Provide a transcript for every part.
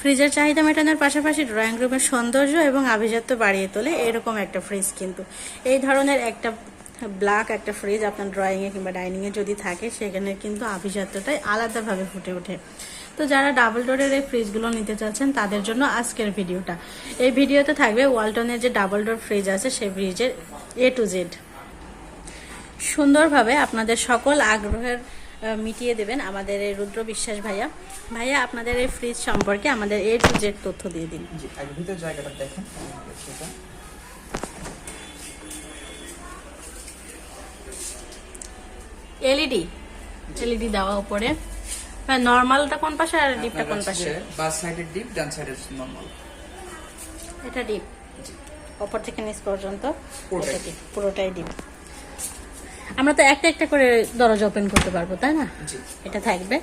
ফ্রিজের চাহিদা মেটানোর পাশাপাশি ড্রয়িং রুমের সৌন্দর্য এবং আভিজাত্য বাড়িয়ে তোলে এরকম একটা ফ্রিজ কিন্তু। এই ধরনের একটা ব্ল্যাক একটা ফ্রিজ আপনার ড্রয়িংয়ে কিংবা ডাইনিংয়ে যদি থাকে, সেখানে কিন্তু আভিজাত্যটাই আলাদাভাবে ফুটে ওঠে। তো যারা ডাবল ডোরের এই ফ্রিজগুলো নিতে চাচ্ছেন, তাদের জন্য আজকের ভিডিওটা। এই ভিডিওতে থাকবে ওয়ালটনের যে ডাবল ডোর ফ্রিজ আছে সেই ফ্রিজের এ টু জেড সুন্দরভাবে আপনাদের সকল আগ্রহের মিটিয়ে দেবেন আমাদের এই রুদ্র বিশ্বাস ভাইয়া। ভাইয়া আপনাদের এই ফ্রিজ সম্পর্কে আমাদের এ টু জেড তথ্য দিয়ে দিন। জি আগে ভিতর জায়গাটা দেখেন। সেটা। এলইডি এলইডি দেওয়া উপরে। নর্মালটা কোন পাশে আর ডিপটা কোন পাশে? বাস সাইডের ডিপ ডান সাইডের নরমাল এটা ডিপ ওপর থেকে নিচ পর্যন্ত। পুরোটাই। এটা ডিপ পুরোটাই ডিপ আমরা তো একটা একটা করে দরজা ওপেন করতে পারব তাই না? জি। এটা থাকবে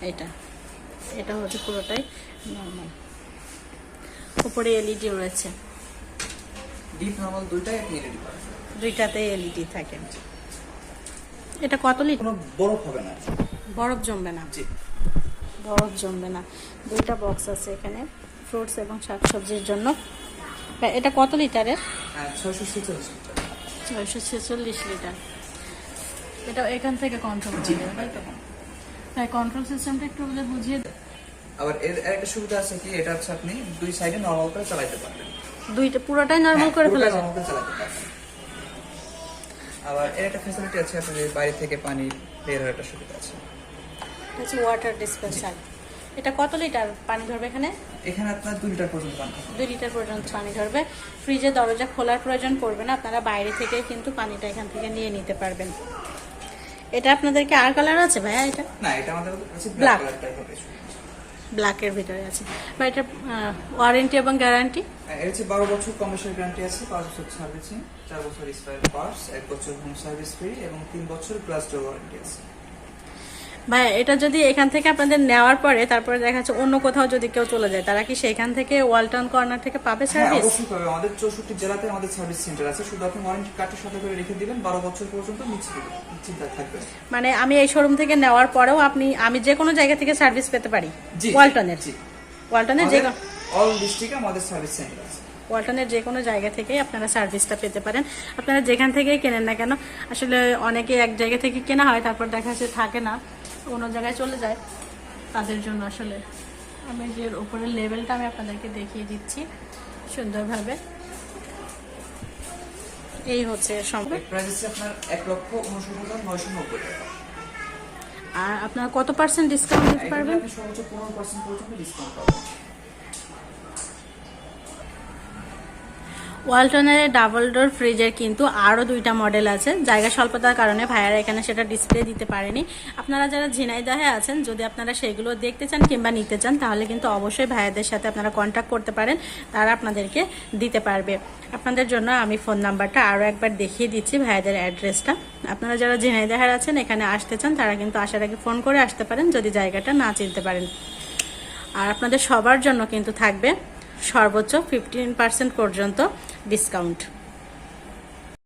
এটা। এটা হচ্ছে পুরোটাই নর্মাল উপরে এলইডি রয়েছে। ডিপ নরমাল দুইটাই আপনি পাবেন। দুইটাতে এলইডি থাকে। এটা কত লিটার কোনো বরফ হবে না। বরফ জমবে না। জি। বরফ জমবে না। দুইটা বক্স আছে এখানে ফ্রুটস এবং শাকসবজির জন্য। এটা কত লিটারের হ্যাঁ ছয়শো ছেচল্লিশ লিটার ছয়শো ছেচল্লিশ লিটার এটা এখান থেকে কন্ট্রোল জি। করবে তাই তো? তাই কন্ট্রোল সিস্টেমটা একটু বলে বুঝিয়ে দাও। আবার এর একটা সুবিধা আছে কি এটা হচ্ছে আপনি দুই সাইডে নরমাল করে চালাতে পারবেন। দুইটা পুরোটাই নর্মাল করে ফেলা করে চালাতে পারবেন। আবার এর একটা ফ্যাসিলিটি আছে আপনি বাইরে থেকে পানি বের হওয়ার একটা সুবিধা আছে। এটা হচ্ছে ওয়াটার ডিসপেন্সার এটা কত লিটার পানি ধরবে এখানে? এখানে আপনার দুই লিটার পর্যন্ত পানি দুই লিটার পর্যন্ত পানি ধরবে। ফ্রিজে দরজা খোলার প্রয়োজন পড়বে না আপনারা বাইরে থেকেই কিন্তু পানিটা এখান থেকে নিয়ে নিতে পারবেন। এটা আপনাদেরকে আর কালার আছে ভাইয়া এটা? না এটা আমাদের কাছে ব্ল্যাক ব্ল্যাকের ভিতরে আছে। ভাই এটা ওয়ারেন্টি এবং গ্যারান্টি এর হচ্ছে বারো বছর কমার্শিয়াল গ্যারান্টি আছে পাঁচ বছর সার্ভিসিং চার বছর স্পায়ার পার্টস এক বছর হোম সার্ভিস ফ্রি এবং তিন বছর প্লাস ওয়ারেন্টি আছে। ভাইয়া এটা যদি এখান থেকে আপনাদের নেওয়ার পরে তারপরে দেখা যাচ্ছে অন্য কোথাও যদি কেউ চলে যায় তারা কি সেখান থেকে ওয়ালটন কর্নার থেকে পাবে হ্যাঁ সার্ভিস অবশ্যই পাবে। আমাদের চৌষট্টি জেলাতে আমাদের সার্ভিস সেন্টার আছে। শুধু আপনি ওয়ারেন্টি কার্ডের সাথে করে রেখে দিবেন বারো বছর পর্যন্ত নিশ্চিত চিন্তা থাকবে। মানে আমি এই শোরুম থেকে নেওয়ার পরেও আপনি আমি যে কোনো জায়গা থেকে সার্ভিস পেতে পারি? ওয়ালটনের? জি। ওয়ালটনের যে অল ডিস্ট্রিক্টে আমাদের সার্ভিস সেন্টার আছে। ওয়ালটনের যে কোনো জায়গা থেকেই আপনারা সার্ভিসটা পেতে পারেন। আপনারা যেখান থেকেই কেনেন না কেন আসলে অনেকে এক জায়গা থেকে কেনা হয় তারপর দেখা যাচ্ছে থাকে না। অন্য জায়গায় চলে যায় তাদের জন্য আসলে আমি যে উপরের লেভেলটা আমি আপনাদেরকে দেখিয়ে দিচ্ছি সুন্দরভাবে। এই হচ্ছে আর আপনারা কত পার্সেন্ট ডিসকাউন্ট দিতে পারবেন? ওয়ালটনের ডাবল ডোর ফ্রিজের কিন্তু আরও দুইটা মডেল আছে। জায়গা স্বল্পতার কারণে ভাইয়ারা এখানে সেটা ডিসপ্লে দিতে পারেনি। আপনারা যারা ঝিনাইদাহে আছেন, যদি আপনারা সেগুলো দেখতে চান কিংবা নিতে চান, তাহলে কিন্তু অবশ্যই ভাইয়াদের সাথে আপনারা কন্ট্যাক্ট করতে পারেন। তারা আপনাদেরকে দিতে পারবে। আপনাদের জন্য আমি ফোন নাম্বারটা আরও একবার দেখিয়ে দিচ্ছি ভাইয়াদের অ্যাড্রেসটা আপনারা যারা ঝিনাইদাহের আছেন, এখানে আসতে চান, তারা কিন্তু আসার আগে ফোন করে আসতে পারেন, যদি জায়গাটা না চিনতে পারেন। আর আপনাদের সবার জন্য কিন্তু থাকবে সর্বোচ্চ ফিফটিন পার্সেন্ট পর্যন্ত ডিসকাউন্ট